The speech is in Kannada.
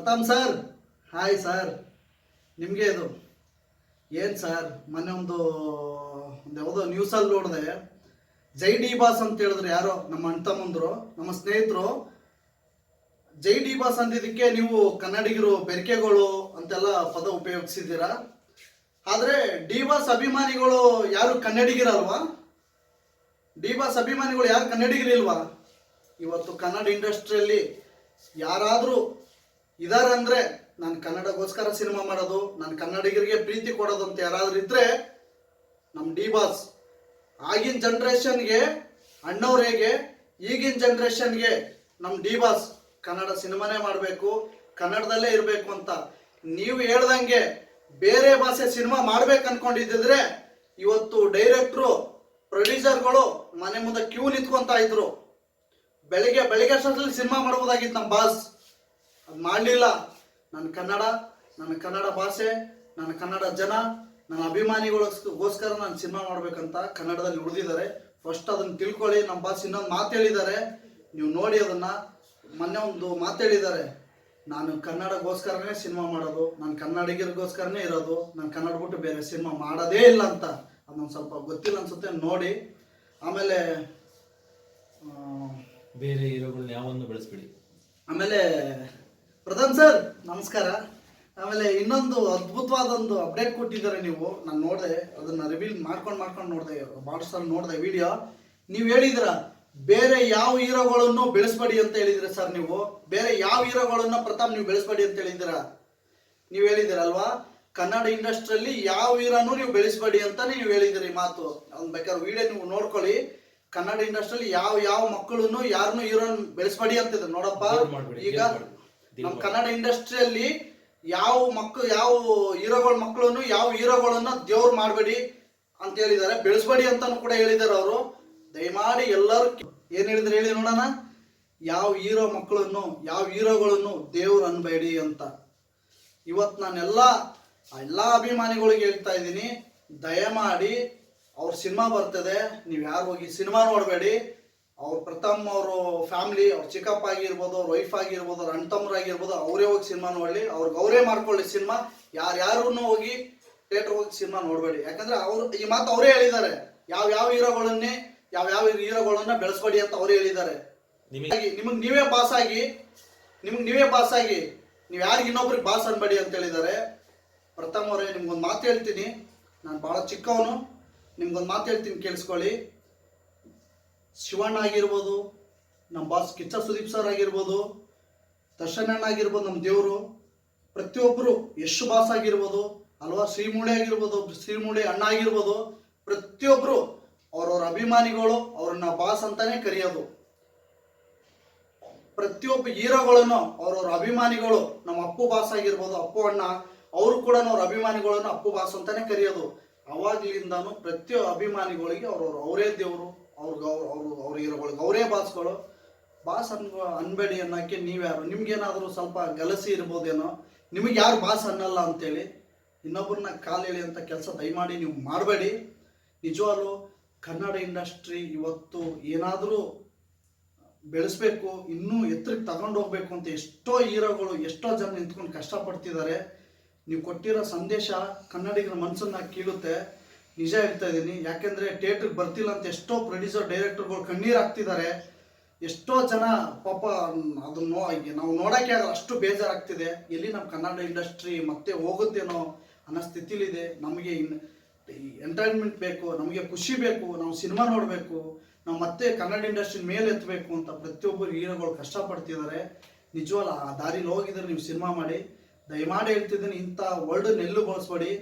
ಪ್ರತಾಪ್ ಸರ್. ಹಾಯ್ ಸರ್ ನಿಮಗೆ ಇದು ಏನು ಸರ್ ಮೊನ್ನೆ ಒಂದು ಯಾವುದೋ ನ್ಯೂಸಲ್ಲಿ ನೋಡಿದೆ. ಜೈ ಡಿ ಬಾಸ್ ಅಂತ ಹೇಳಿದ್ರು ಯಾರೋ, ನಮ್ಮ ಅಣ್ಣ ತಮ್ಮಂದ್ರು, ನಮ್ಮ ಸ್ನೇಹಿತರು. ಜೈ ಡಿ ಬಾಸ್ ಅಂದಿದ್ದಕ್ಕೆ ನೀವು ಕನ್ನಡಿಗರು, ಬೆರಕೆಗಳು ಅಂತೆಲ್ಲ ಪದ ಉಪಯೋಗಿಸಿದ್ದೀರಾ? ಆದರೆ ಡಿ ಬಾಸ್ ಅಭಿಮಾನಿಗಳು ಯಾರು ಕನ್ನಡಿಗರಲ್ವಾ? ಡಿ ಬಾಸ್ ಅಭಿಮಾನಿಗಳು ಯಾರು ಕನ್ನಡಿಗರಿಲ್ವಾ? ಇವತ್ತು ಕನ್ನಡ ಇಂಡಸ್ಟ್ರಿಯಲ್ಲಿ ಯಾರಾದರೂ ಇದಾರೆ ಅಂದ್ರೆ ನಾನು ಕನ್ನಡಗೋಸ್ಕರ ಸಿನಿಮಾ ಮಾಡೋದು, ನಾನು ಕನ್ನಡಿಗರಿಗೆ ಪ್ರೀತಿ ಕೊಡೋದು ಅಂತ ಯಾರಾದ್ರೂ ಇದ್ರೆ ನಮ್ಮ ಡಿ ಬಾಸ್. ಆಗಿನ ಜನ್ರೇಷನ್ಗೆ, ಅಣ್ಣವ್ರು ಹೇಗೆ, ಈಗಿನ ಜನ್ರೇಷನ್ಗೆ ನಮ್ಮ ಡಿ ಬಾಸ್ ಕನ್ನಡ ಸಿನಿಮಾನೇ ಮಾಡಬೇಕು, ಕನ್ನಡದಲ್ಲೇ ಇರಬೇಕು ಅಂತ ನೀವು ಹೇಳ್ದಂಗೆ ಬೇರೆ ಭಾಷೆ ಸಿನಿಮಾ ಮಾಡ್ಬೇಕು ಅನ್ಕೊಂಡಿದ್ದಿದ್ರೆ ಇವತ್ತು ಡೈರೆಕ್ಟ್ರು, ಪ್ರೊಡ್ಯೂಸರ್ಗಳು ಮನೆ ಮುಂದೆ ಕ್ಯೂ ನಿಂತ್ಕೊಂತ ಇದ್ರು. ಬೆಳಿಗ್ಗೆ ಬೆಳಿಗ್ಗೆ ಅಷ್ಟರಲ್ಲಿ ಸಿನಿಮಾ ಮಾಡ್ಬೋದಾಗಿತ್ತು ನಮ್ಮ ಬಾಸ್. ಅದು ಮಾಡಲಿಲ್ಲ. ನನ್ನ ಕನ್ನಡ ನನ್ನ ಕನ್ನಡ ಭಾಷೆ ನನ್ನ ಕನ್ನಡ ಜನ ನನ್ನ ಅಭಿಮಾನಿಗಳಿಗೋಸ್ಕರ ನಾನು ಸಿನಿಮಾ ಮಾಡ್ಬೇಕಂತ ಕನ್ನಡದಲ್ಲಿ ಉಳಿದಿದ್ದಾರೆ ಫಸ್ಟ್ ಅದನ್ನು ತಿಳ್ಕೊಳ್ಳಿ ನಮ್ಮ ಭಾಷೆ ಇನ್ನೊಂದು ಮಾತು ಹೇಳಿದ್ದಾರೆ. ನೀವು ನೋಡಿ ಅದನ್ನ ಮೊನ್ನೆ ಒಂದು ಮಾತು ಹೇಳಿದ್ದಾರೆ. ನಾನು ಕನ್ನಡಗೋಸ್ಕರನೇ ಸಿನಿಮಾ ಮಾಡೋದು ನಾನು ಕನ್ನಡಿಗರಿಗೋಸ್ಕರನೇ ಇರೋದು ನಾನು ಕನ್ನಡ ಬಿಟ್ಟು ಬೇರೆ ಸಿನಿಮಾ ಮಾಡೋದೇ ಇಲ್ಲ ಅಂತ. ಅದೊಂದು ಸ್ವಲ್ಪ ಗೊತ್ತಿಲ್ಲ ಅನ್ಸುತ್ತೆ ನೋಡಿ. ಆಮೇಲೆ ಬೇರೆ ಹೀರೋಗಳನ್ನ ಯಾವನ್ನು ಬೆಳೆಸ್ಬಿಡಿ. ಆಮೇಲೆ ಪ್ರಧಾನ್ ಸರ್ ನಮಸ್ಕಾರ. ಆಮೇಲೆ ಇನ್ನೊಂದು ಅದ್ಭುತವಾದ ಒಂದು ಅಪ್ಡೇಟ್ ಕೊಟ್ಟಿದ್ದಾರೆ ನೀವು. ನಾನು ನೋಡಿದೆ ಅದನ್ನ ರಿವೀಲ್ ಮಾಡ್ಕೊಂಡು ಮಾಡ್ಕೊಂಡು ನೋಡಿದೆ ವಾಟ್ಸಲ್ಲಿ ನೋಡಿದೆ ವಿಡಿಯೋ ನೀವು ಹೇಳಿದ್ರ ಬೇರೆ ಯಾವ ಹೀರೋಗಳನ್ನು ಬೆಳೆಸ್ಬೇಡಿ ಅಂತ ಹೇಳಿದ್ರಿ ಸರ್ ನೀವು. ಬೇರೆ ಯಾವ ಹೀರೋಗಳನ್ನ ಪ್ರತಾಪ್ ನೀವು ಬೆಳೆಸ್ಬೇಡಿ ಅಂತ ಹೇಳಿದ್ದೀರಾ ನೀವು ಹೇಳಿದಿರಲ್ವಾ ಕನ್ನಡ ಇಂಡಸ್ಟ್ರಿಯಲ್ಲಿ ಯಾವ ಹೀರೋನು ನೀವು ಬೆಳೆಸ್ಬೇಡಿ ಅಂತ ನೀವು ಹೇಳಿದಿರಿ ಮಾತು. ಅವ್ನು ಬೇಕಾದ್ರೆ ವಿಡಿಯೋ ನೀವು ನೋಡ್ಕೊಳ್ಳಿ. ಕನ್ನಡ ಇಂಡಸ್ಟ್ರಿಯಲ್ಲಿ ಯಾವ ಯಾವ ಮಕ್ಕಳನ್ನು ಯಾರನ್ನು ಹೀರೋನ್ ಬೆಳೆಸ್ಬೇಡಿ ಅಂತಿದ್ರು ನೋಡಪ್ಪ. ಈಗ ನಮ್ಮ ಕನ್ನಡ ಇಂಡಸ್ಟ್ರಿಯಲ್ಲಿ ಯಾವ ಮಕ್ಕಳು ಯಾವ ಹೀರೋಗಳ ಮಕ್ಕಳನ್ನು ಯಾವ ಹೀರೋಗಳನ್ನ ದೇವ್ರು ಮಾಡಬೇಡಿ ಅಂತ ಹೇಳಿದ್ದಾರೆ. ಬೆಳೆಸ್ಬೇಡಿ ಅಂತಾನು ಕೂಡ ಹೇಳಿದ್ದಾರೆ ಅವರು. ದಯಮಾಡಿ ಎಲ್ಲರೂ ಏನ್ ಹೇಳಿದ್ರೆ ಹೇಳಿ ನೋಡೋಣ. ಯಾವ ಹೀರೋ ಮಕ್ಕಳನ್ನು ಯಾವ ಹೀರೋಗಳನ್ನು ದೇವ್ರು ಅನ್ಬೇಡಿ ಅಂತ. ಇವತ್ತು ನಾನೆಲ್ಲ ಎಲ್ಲ ಅಭಿಮಾನಿಗಳಿಗೆ ಹೇಳ್ತಾ ಇದ್ದೀನಿ. ದಯಮಾಡಿ ಅವ್ರ ಸಿನಿಮಾ ಬರ್ತದೆ. ನೀವು ಯಾರು ಹೋಗಿ ಸಿನಿಮಾ ನೋಡಬೇಡಿ. ಅವ್ರ ಪ್ರಥಮ್ ಅವರು ಫ್ಯಾಮಿಲಿ ಅವ್ರ ಚಿಕ್ಕಪ್ಪ ಆಗಿರ್ಬೋದು ಅವ್ರ ವೈಫ್ ಆಗಿರ್ಬೋದು ಅವ್ರ ಅಣ್ತಮ್ಮರಾಗಿರ್ಬೋದು ಅವರೇ ಹೋಗಿ ಸಿನಿಮಾ ನೋಡಲಿ. ಅವ್ರಿಗೆ ಅವರೇ ಮಾಡ್ಕೊಳ್ಳಿ ಸಿನಿಮಾ. ಯಾರು ಹೋಗಿ ಥಿಯೇಟರ್ ಹೋಗಿ ಸಿನಿಮಾ ನೋಡಬೇಡಿ. ಯಾಕಂದ್ರೆ ಅವರು ಈ ಮಾತು ಅವರೇ ಹೇಳಿದ್ದಾರೆ. ಯಾವ ಯಾವ ಹೀರೋಗಳನ್ನೇ ಯಾವ ಯಾವ ಹೀರೋಗಳನ್ನ ಬೆಳೆಸ್ಬೇಡಿ ಅಂತ ಅವರೇ ಹೇಳಿದ್ದಾರೆ. ನಿಮಗೆ ನಿಮಗೆ ನೀವೇ ಬಾಸ್ ಆಗಿ ನಿಮಗೆ ನೀವೇ ಬಾಸ್ ಆಗಿ ನೀವು ಯಾರಿಗೆ ಇನ್ನೊಬ್ರಿಗೆ ಬಾಸ್ ಅನ್ಬೇಡಿ ಅಂತ ಹೇಳಿದ್ದಾರೆ. ಪ್ರಥಮ್ ಅವರೇ ನಿಮ್ಗೊಂದು ಮಾತು ಹೇಳ್ತೀನಿ. ನಾನು ಭಾಳ ಚಿಕ್ಕವನು. ನಿಮ್ಗೊಂದು ಮಾತು ಹೇಳ್ತೀನಿ ಕೇಳಿಸ್ಕೊಳ್ಳಿ. ಶಿವಣ್ಣ ಆಗಿರ್ಬೋದು, ನಮ್ಮ ಬಾಸ್ ಕಿಚ್ಚ ಸುದೀಪ್ ಸರ್ ಆಗಿರ್ಬೋದು, ದರ್ಶನಣ್ಣ ಆಗಿರ್ಬೋದು, ನಮ್ಮ ದೇವರು ಪ್ರತಿಯೊಬ್ಬರು ಯಶ್ ಬಾಸ್ ಆಗಿರ್ಬೋದು, ಅಲ್ವಾ ಶ್ರೀಮೂಳೆ ಆಗಿರ್ಬೋದು, ಶ್ರೀಮೂಳೆ ಅಣ್ಣ ಆಗಿರ್ಬೋದು ಪ್ರತಿಯೊಬ್ಬರು ಅವ್ರವ್ರ ಅಭಿಮಾನಿಗಳು ಅವ್ರನ್ನ ಬಾಸ್ ಅಂತಾನೆ ಕರೆಯೋದು. ಪ್ರತಿಯೊಬ್ಬ ಹೀರೋಗಳನ್ನು ಅವ್ರವ್ರ ಅಭಿಮಾನಿಗಳು ನಮ್ಮ ಅಪ್ಪು ಬಾಸ್ ಆಗಿರ್ಬೋದು, ಅಪ್ಪು ಅಣ್ಣ, ಅವರು ಕೂಡ ಅವ್ರ ಅಭಿಮಾನಿಗಳನ್ನು ಅಪ್ಪು ಬಾಸ್ ಅಂತಾನೆ ಕರೆಯೋದು. ಅವಾಗ್ಲಿಂದಾನು ಪ್ರತಿಯೊಬ್ಬ ಅಭಿಮಾನಿಗಳಿಗೆ ಅವ್ರವ್ರು ಅವರೇ ದೇವರು ಅವ್ರಿಗೆ ಅವ್ರ ಅವ್ರು ಅವ್ರ ಹೀರೋಗಳಿಗೆ ಅವರೇ ಬಾಸ್ಗಳು. ಬಾಸ್ ಅನ್ ಅನ್ಬೇಡಿ ಅನ್ನೋಕ್ಕೆ ನೀವ್ಯಾರು? ನಿಮ್ಗೇನಾದರೂ ಸ್ವಲ್ಪ ಗಲಸಿ ಇರ್ಬೋದೇನೋ? ನಿಮಗೆ ಯಾರು ಬಾಸ್ ಅನ್ನಲ್ಲ ಅಂತೇಳಿ ಇನ್ನೊಬ್ಬರನ್ನ ಕಾಲು ಎಳಿ ಅಂತ ಕೆಲಸ ದಯಮಾಡಿ ನೀವು ಮಾಡಬೇಡಿ. ನಿಜವಾಗ್ಲು ಕನ್ನಡ ಇಂಡಸ್ಟ್ರಿ ಇವತ್ತು ಏನಾದರೂ ಬೆಳೆಸ್ಬೇಕು, ಇನ್ನೂ ಎತ್ತರಕ್ಕೆ ತಗೊಂಡು ಹೋಗ್ಬೇಕು ಅಂತ ಎಷ್ಟೋ ಹೀರೋಗಳು, ಎಷ್ಟೋ ಜನ ನಿಂತ್ಕೊಂಡು ಕಷ್ಟಪಡ್ತಿದ್ದಾರೆ. ನೀವು ಕೊಟ್ಟಿರೋ ಸಂದೇಶ ಕನ್ನಡಿಗರ ಮನಸ್ಸನ್ನ ಕೀಳುತ್ತೆ. ನಿಜ ಹೇಳ್ತಾ ಇದ್ದೀನಿ ಯಾಕೆಂದರೆ ಥಿಯೇಟ್ರಿಗೆ ಬರ್ತಿಲ್ಲ ಅಂತ ಎಷ್ಟೋ ಪ್ರೊಡ್ಯೂಸರ್ ಡೈರೆಕ್ಟರ್ಗಳು ಕಣ್ಣೀರು ಹಾಕ್ತಿದ್ದಾರೆ. ಎಷ್ಟೋ ಜನ ಪಾಪ ಅದನ್ನು ನಾವು ನೋಡೋಕ್ಕೆ ಆಗಲ್ಲ. ಅಷ್ಟು ಬೇಜಾರಾಗ್ತಿದೆ. ಎಲ್ಲಿ ನಮ್ಮ ಕನ್ನಡ ಇಂಡಸ್ಟ್ರಿ ಮತ್ತೆ ಹೋಗುತ್ತೇನೋ ಅನ್ನೋ ಸ್ಥಿತಿಲಿದೆ. ನಮಗೆ ಇನ್ ಎಂಟರ್ಟೈನ್ಮೆಂಟ್ ಬೇಕು, ನಮಗೆ ಖುಷಿ ಬೇಕು, ನಾವು ಸಿನಿಮಾ ನೋಡಬೇಕು, ನಾವು ಮತ್ತೆ ಕನ್ನಡ ಇಂಡಸ್ಟ್ರಿ ಮೇಲೆ ಎತ್ತಬೇಕು ಅಂತ ಪ್ರತಿಯೊಬ್ಬರು ಹೀರೋಗಳು ಕಷ್ಟಪಡ್ತಿದ್ದಾರೆ. ನಿಜವಲ್ಲ, ಆ ದಾರಿಲಿ ಹೋಗಿದ್ರೆ ನೀವು ಸಿನಿಮಾ ಮಾಡಿ. ದಯಮಾಡಿ ಹೇಳ್ತಿದ್ದೀನಿ, ಇಂಥ ವರ್ಲ್ಡ್ ನೆಲ್ಲು ಬಳಸ್ಬೇಡಿ.